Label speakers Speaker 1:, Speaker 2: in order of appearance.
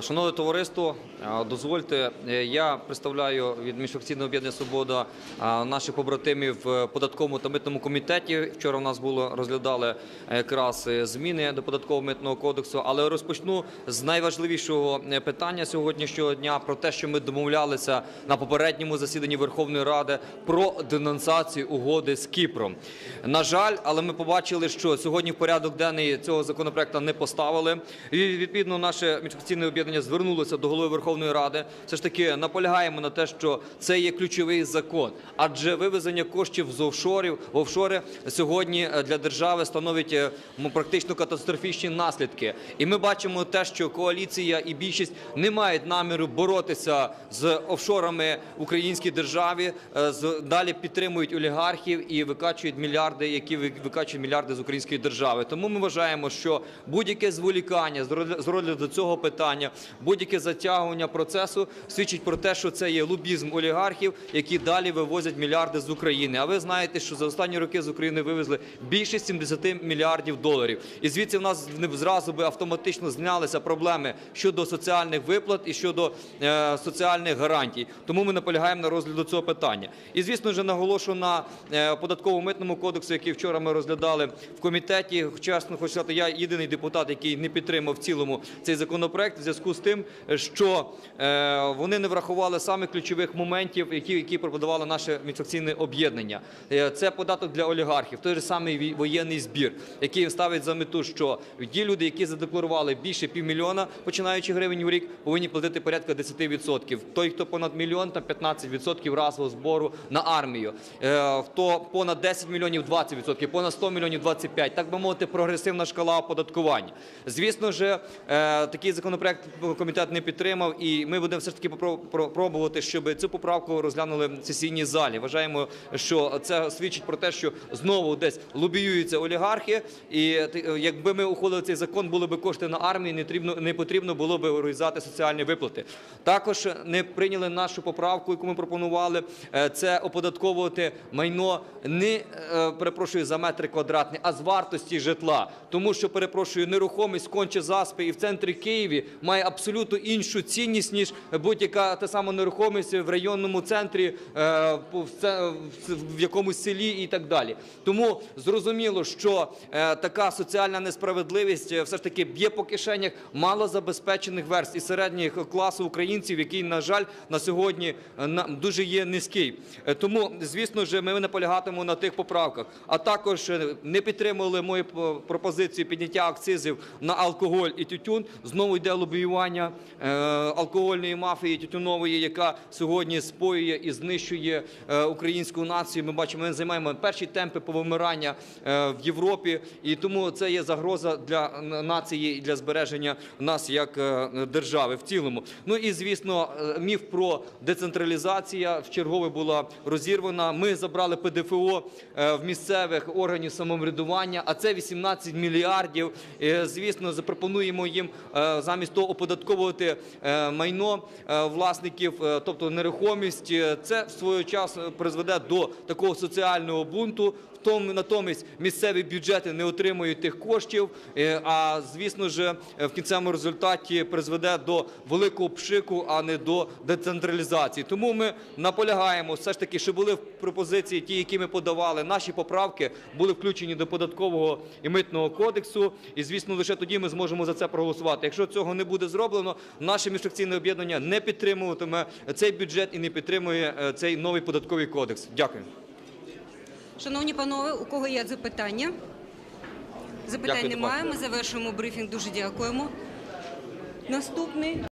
Speaker 1: Шановне товариство, е, дозвольте, е, я представляю від міжфракційного об'єднання Свобода е, наших побратимів в податковому та митному комітеті. Вчора у нас було розглядали якраз е, зміни до податкового митного кодексу. Але розпочну з найважливішого е, питання сьогоднішнього дня про те, що ми домовлялися на попередньому засіданні Верховної Ради про денонсацію угоди з Кіпром. На жаль, але ми побачили, що сьогодні в порядок денний цього законопроекту не поставили. Відповідно наше міжфракційне об'єднання звернулося до голови Верховної Ради. Все ж таки наполягаємо на те, що це є ключовий закон, адже вивезення коштів з офшорів офшори сьогодні е, для держави становить е, практично катастрофічні наслідки. І ми бачимо те, що коаліція і більшість не мають наміру боротися з офшорами в українській державі. е, Далі підтримують олігархів і викачують мільярди, які викачують мільярди з української держави. Тому ми вважаємо, що будь-яке зволікання з розгляду цього питання, будь-яке затягування процесу свідчить про те, що це є лобізм олігархів, які далі вивозять мільярди з України. А ви знаєте, що за останні роки з України вивезли більше 70 мільярдів доларів. І звідси в нас зразу би автоматично знялися проблеми щодо соціальних виплат і щодо е, соціальних гарантій. Тому ми наполягаємо на розгляду цього питання. І звісно ж наголошую на е, податково-митному кодексу, який вчора ми розглядали в комітеті. Чесно хочу сказати, я єдиний депутат, який не підтримав в цілому цей законопроект, зв'язку з тим, що е, вони не врахували саме ключових моментів, які, які пропонувало наше міжфракційне об'єднання. Е, Це податок для олігархів, той же самий воєнний збір, який ставить за мету, що ті люди, які задекларували більше півмільйона, починаючи гривень в рік, повинні платити порядка 10%. Той, хто понад мільйон, там 15% разового збору на армію. Е, Хто понад 10 мільйонів 20%, понад 100 мільйонів 25%. Так би мовити, прогресивна шкала оподаткування. Звісно ж, такий законопроект комітет не підтримав, і ми будемо все ж таки пробувати, щоб цю поправку розглянули в сесійній залі. Вважаємо, що це свідчить про те, що знову десь лобіюються олігархи, і якби ми ухвалили цей закон, були б кошти на армію, не потрібно, не потрібно було б урізати соціальні виплати. Також не прийняли нашу поправку, яку ми пропонували. е, Це оподатковувати майно не е, перепрошую за метри квадратні, а з вартості житла. Тому що перепрошую, нерухомість конче заспи і в центрі Києві має абсолютно іншу цінність ніж будь-яка та сама нерухомість в районному центрі, е, в якомусь селі і так далі. Тому зрозуміло, що е, така соціальна несправедливість е, все ж таки б'є по кишенях малозабезпечених верств і середніх класу українців, який, на жаль, на сьогодні дуже є низький. Тому, звісно ж, ми наполягатимемо на тих поправках. А також не підтримували мою пропозицію підняття акцизів на алкоголь і тютюн. Знову йде лобіювання е, алкогольної мафії тютюнової, яка сьогодні споює і знищує е, українську націю. Ми бачимо, ми займаємо перші темпи повимирання е, в Європі, і тому це є загроза для нації і для збереження нас як держави в цілому. Ну і звісно, міф про децентралізація в чергове була розірвана. Ми забрали ПДФО в місцевих органів самоврядування, а це 18 мільярдів. Звісно, запропонуємо їм замість того оподатковувати е, майно е, власників, е, тобто нерухомість. Це в свою час призведе до такого соціального бунту. Натомість місцеві бюджети не отримують тих коштів. А звісно ж, в кінцевому результаті призведе до великого пшику, а не до децентралізації. Тому ми наполягаємо все ж таки, що були пропозиції, ті, які ми подавали, наші поправки були включені до податкового і митного кодексу. І звісно, лише тоді ми зможемо за це проголосувати. Якщо цього не буде зроблено, наше міжфракційне об'єднання не підтримуватиме цей бюджет і не підтримує е, цей новий податковий кодекс. Дякую.
Speaker 2: Шановні панове, у кого є запитання? Запитань
Speaker 1: Дякую,
Speaker 2: немає. Ми завершуємо брифінг. Дуже дякуємо. Наступний.